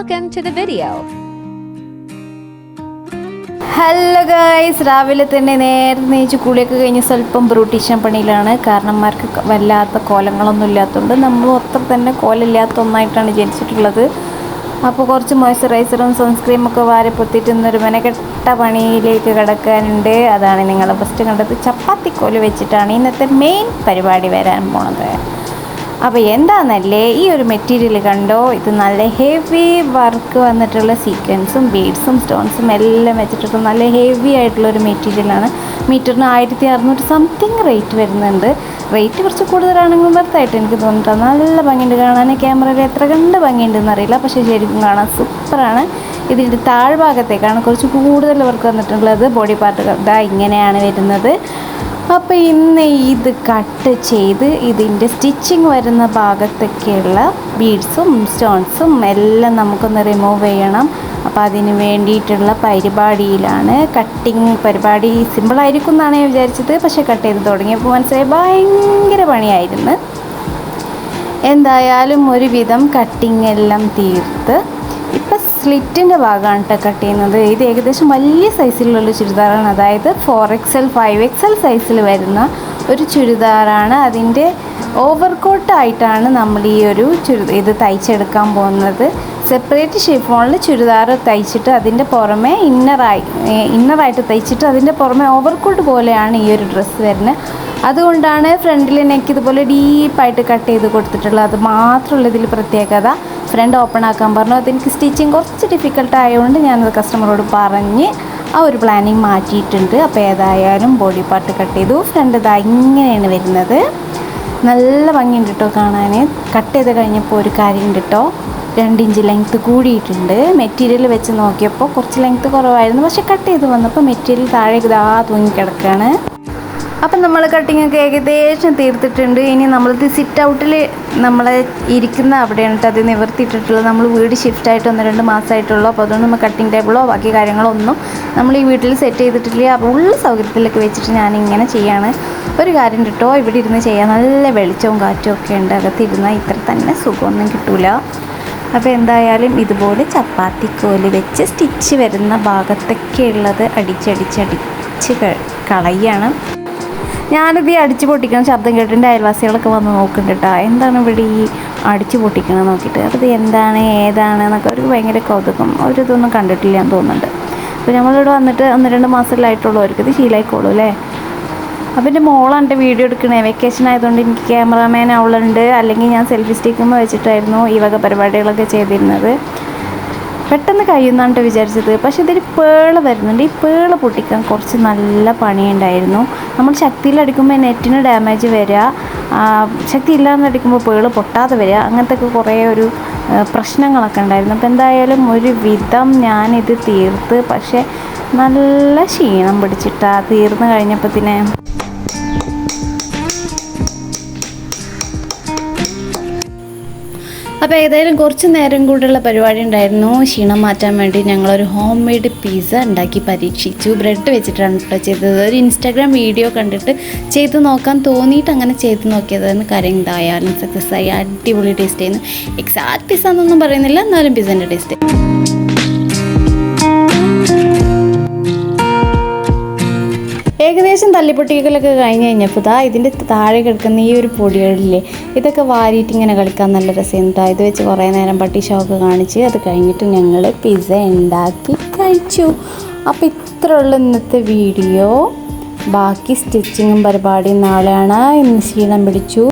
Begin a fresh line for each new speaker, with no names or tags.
Welcome to the video.
Hello guys രാവിലെ തന്നെ നേരെ നീച്ച് കുളിയൊക്കെ കഴിഞ്ഞ് സ്വല്പം ബ്രൂട്ടീഷൻ പണിയിലാണ്. കാരണന്മാർക്ക് വല്ലാത്ത കോലങ്ങളൊന്നും ഇല്ലാത്തതുകൊണ്ട് നമ്മൾ അത്ര തന്നെ കോലമില്ലാത്ത ഒന്നായിട്ടാണ് ജനിച്ചിട്ടുള്ളത്. അപ്പോൾ കുറച്ച് മോയ്സ്ചറൈസറും സൺസ്ക്രീമും ഒക്കെ വാരി പൊത്തിയിട്ട് ഇന്നൊരു മെനക്കെട്ട പണിയിലേക്ക് കിടക്കാനുണ്ട്. അതാണ് നിങ്ങൾ ഫസ്റ്റ് കണ്ടത്. ചപ്പാത്തിക്കോൽ വെച്ചിട്ടാണ് ഇന്നത്തെ മെയിൻ പരിപാടി വരാൻ പോണത്. അപ്പോൾ എന്താണെന്നല്ലേ ഈ ഒരു മെറ്റീരിയൽ കണ്ടോ? ഇത് നല്ല ഹെവി വർക്ക് വന്നിട്ടുള്ള സീക്വൻസും ബീഡ്സും സ്റ്റോൺസും എല്ലാം വെച്ചിട്ടുള്ള നല്ല ഹെവി ആയിട്ടുള്ള ഒരു മെറ്റീരിയലാണ് മീറ്ററിന് ആയിരത്തി അറുന്നൂറ് സംതിങ് റേറ്റ് വരുന്നുണ്ട്. റേറ്റ് കുറച്ച് കൂടുതലാണെങ്കിലും വെറുതായിട്ട് എനിക്ക് തോന്നിയിട്ടാണ് നല്ല ഭംഗിയുണ്ട്. കാണാൻ ക്യാമറയിൽ എത്ര കണ്ട് ഭംഗിയുണ്ടെന്ന് അറിയില്ല. പക്ഷേ ശരിക്കും കാണാൻ സൂപ്പറാണ്. ഇതിന്റെ താഴ്ഭാഗത്തേക്കാണ് കുറച്ച് കൂടുതൽ വർക്ക് വന്നിട്ടുള്ളത്. ബോഡി പാർട്ടുകൾ ഇതാ ഇങ്ങനെയാണ് വരുന്നത്. അപ്പോൾ ഇന്ന് ഇത് കട്ട് ചെയ്ത് ഇതിന്റെ സ്റ്റിച്ചിങ് വരുന്ന ഭാഗത്തൊക്കെയുള്ള ബീഡ്സും സ്റ്റോൺസും എല്ലാം നമുക്കൊന്ന് റിമൂവ് ചെയ്യണം. അപ്പോൾ അതിന് വേണ്ടിയിട്ടുള്ള പരിപാടിയിലാണ് കട്ടിങ് പരിപാടി സിമ്പിളായിരിക്കും എന്നാണ് ഞാൻ വിചാരിച്ചത്. പക്ഷേ കട്ട് ചെയ്ത് തുടങ്ങിയപ്പോൾ മനസ്സിലായി ഭയങ്കര പണിയായിരുന്നു. എന്തായാലും ഒരുവിധം കട്ടിങ് എല്ലാം തീർത്ത് ഇപ്പം സ്ലിറ്റിന്റെ ഭാഗമാണ് കേട്ടോ കട്ട് ചെയ്യുന്നത്. ഇത് ഏകദേശം വലിയ സൈസിലുള്ള ചുരിദാറാണ്. അതായത് ഫോർ എക്സൽ ഫൈവ് എക്സൽ സൈസിൽ വരുന്ന ഒരു ചുരിദാറാണ്. അതിന്റെ ഓവർ കോട്ടായിട്ടാണ് നമ്മൾ ഈ ഒരു ചുരി ഇത് തയ്ച്ചെടുക്കാൻ പോകുന്നത്. സെപ്പറേറ്റ് ഷിഫോണിൽ ചുരിദാർ തയ്ച്ചിട്ട് അതിന്റെ പുറമെ ഇന്നറായി ഇന്നറായിട്ട് തയ്ച്ചിട്ട് അതിന്റെ പുറമെ ഓവർ കോട്ട് പോലെയാണ് ഈ ഒരു ഡ്രസ്സ് വരുന്നത്. അതുകൊണ്ടാണ് ഫ്രണ്ടിൽ നെക്ക് ഇതുപോലെ ഡീപ്പായിട്ട് കട്ട് ചെയ്ത് കൊടുത്തിട്ടുള്ളത്. അത് മാത്രമുള്ള ഇതിൽ പ്രത്യേകത. ഫ്രണ്ട് ഓപ്പൺ ആക്കാൻ പറഞ്ഞു. അതെനിക്ക് സ്റ്റിച്ചിങ് കുറച്ച് ഡിഫിക്കൽട്ട് ആയതുകൊണ്ട് ഞാനത് കസ്റ്റമറോട് പറഞ്ഞ് ആ ഒരു പ്ലാനിങ് മാറ്റിയിട്ടുണ്ട്. അപ്പോൾ ഏതായാലും ബോഡി പാർട്ട് കട്ട് ചെയ്തു. ഫ്രണ്ട് ഇതാ ഇങ്ങനെയാണ് വരുന്നത്. നല്ല ഭംഗിയുണ്ട് കേട്ടോ കാണാൻ. കട്ട് ചെയ്ത് കഴിഞ്ഞപ്പോൾ ഒരു കാര്യമുണ്ട് കേട്ടോ രണ്ട് ഇഞ്ച് ലെങ്ത്ത് കൂടിയിട്ടുണ്ട്. മെറ്റീരിയൽ വെച്ച് നോക്കിയപ്പോൾ കുറച്ച് ലെങ്ത്ത് കുറവായിരുന്നു. പക്ഷേ കട്ട് ചെയ്ത് വന്നപ്പോൾ മെറ്റീരിയൽ താഴേക്ക് ഇതാ തൂങ്ങിക്കിടക്കുകയാണ് അപ്പം നമ്മൾ കട്ടിങ് ഒക്കെ ഏകദേശം തീർത്തിട്ടുണ്ട്. ഇനി നമ്മളിത് സിറ്റ് ഔട്ടിൽ നമ്മൾ ഇരിക്കുന്ന അവിടെയാണ് അത് നിവർത്തിയിട്ടിട്ടുള്ളത്. നമ്മൾ വീട് ഷിഫ്റ്റ് ആയിട്ട് ഒന്ന് രണ്ട് മാസമായിട്ടുള്ളൂ അപ്പോൾ അതുകൊണ്ട് നമ്മൾ കട്ടിങ് ടേബിളോ ബാക്കി കാര്യങ്ങളോ ഒന്നും നമ്മൾ ഈ വീട്ടിൽ സെറ്റ് ചെയ്തിട്ടില്ല. അപ്പോൾ ഉള്ള സൗകര്യത്തിലൊക്കെ വെച്ചിട്ട് ഞാൻ ഇങ്ങനെ ചെയ്യാണ്. ഒരു കാര്യം കിട്ടോ ഇവിടെ ഇരുന്ന് ചെയ്യാൻ നല്ല വെളിച്ചവും കാറ്റും ഒക്കെ ഉണ്ട്. അകത്തിരുന്നാൽ ഇത്ര തന്നെ സുഖമൊന്നും കിട്ടില്ല അപ്പോൾ എന്തായാലും ഇതുപോലെ ചപ്പാത്തിക്കോൽ വെച്ച് സ്റ്റിച്ച് വരുന്ന ഭാഗത്തൊക്കെ ഉള്ളത് അടിച്ചടിച്ചടിച്ച് കളയാണ്. ഞാനിത് ഈ അടിച്ചു പൊട്ടിക്കുന്ന ശബ്ദം കേട്ടിട്ട് അയൽവാസികളൊക്കെ വന്ന് നോക്കുന്നുണ്ട് കേട്ടോ എന്താണ് ഇവിടെ ഈ അടിച്ചു പൊട്ടിക്കണം നോക്കിയിട്ട്? ഇത് എന്താണ് ഏതാണ് എന്നൊക്കെ അവർക്ക് ഭയങ്കര കൗതുകം. അവരിതൊന്നും കണ്ടിട്ടില്ല എന്ന് തോന്നുന്നുണ്ട്. അപ്പോൾ നമ്മളിവിടെ വന്നിട്ട് ഒന്ന് രണ്ട് മാസത്തിലായിട്ടുള്ളൂ അവർക്ക് ഇത് ശീലമായിക്കോളൂ അല്ലേ? അപ്പോൾ എന്റെ മോളാണ് എന്റെ വീഡിയോ എടുക്കണേ. വെക്കേഷൻ ആയതുകൊണ്ട് എനിക്ക് ക്യാമറാമാൻ അവളുണ്ട്. അല്ലെങ്കിൽ ഞാൻ സെൽഫി സ്റ്റിക്കുമ്പോൾ വെച്ചിട്ടായിരുന്നു ഈ വക പരിപാടികളൊക്കെ ചെയ്തിരുന്നത്. പെട്ടെന്ന് കഴിയുന്നാണ് വിചാരിച്ചത്. പക്ഷേ ഇതിൽ പേള വരുന്നുണ്ട്. ഈ പേള പൊട്ടിക്കാൻ കുറച്ച് നല്ല പണിയുണ്ടായിരുന്നു. നമ്മൾ ശക്തിയിലടിക്കുമ്പോൾ നെറ്റിന് ഡാമേജ് വരിക. ശക്തി ഇല്ലാന്ന് അടിക്കുമ്പോൾ പേൾ പൊട്ടാതെ വരിക. അങ്ങനത്തെ ഒക്കെ കുറേ ഒരു പ്രശ്നങ്ങളൊക്കെ ഉണ്ടായിരുന്നു. അപ്പോൾ എന്തായാലും ഒരു വിധം ഞാനിത് തീർത്ത്. പക്ഷേ നല്ല ക്ഷീണം പിടിച്ചിട്ടാണ് തീർന്നു കഴിഞ്ഞപ്പോഴത്തേന് അപ്പോൾ ഏതായാലും കുറച്ച് നേരം കൂടെയുള്ള പരിപാടി ഉണ്ടായിരുന്നു. ക്ഷീണം മാറ്റാൻ വേണ്ടി ഞങ്ങളൊരു ഹോം മെയ്ഡ് പിസ്സ ഉണ്ടാക്കി പരീക്ഷിച്ചു. ബ്രെഡ് വെച്ചിട്ടാണ് കേട്ടോ ചെയ്തത്. ഒരു ഇൻസ്റ്റാഗ്രാം വീഡിയോ കണ്ടിട്ട് ചെയ്ത് നോക്കാൻ തോന്നിയിട്ട് അങ്ങനെ ചെയ്ത് നോക്കിയതാണ് കാര്യം എന്തായാലും സക്സസ് ആയി. അടിപൊളി ടേസ്റ്റ് ചെയ്യുന്നു എക്സാക്ട് പിസ്സ എന്നൊന്നും പറയുന്നില്ല എന്നാലും പിസ്സേന്റെ ടേസ്റ്റ് ഏകദേശം തല്ലിപ്പൊട്ടിക്കലൊക്കെ കഴിഞ്ഞ് കഴിഞ്ഞപ്പോൾ ഇതാ ഇതിന്റെ താഴെ കിടക്കുന്ന ഈ ഒരു പൊടികളില്ലേ ഇതൊക്കെ വാരിയിട്ട് ഇങ്ങനെ കളിക്കാൻ നല്ല രസമുണ്ട് ഇത് വെച്ച് കുറേ നേരം പട്ടി ഷോക്ക് കാണിച്ച് അത് കഴിഞ്ഞിട്ട് ഞങ്ങൾ പിസ്സ ഉണ്ടാക്കി കഴിച്ചു. അപ്പോൾ ഇത്ര ഉള്ള ഇന്നത്തെ വീഡിയോ. ബാക്കി സ്റ്റിച്ചിങ്ങും പരിപാടിയും നാളെയാണ്. ഇന്ന് ശീലം പിടിച്ചു.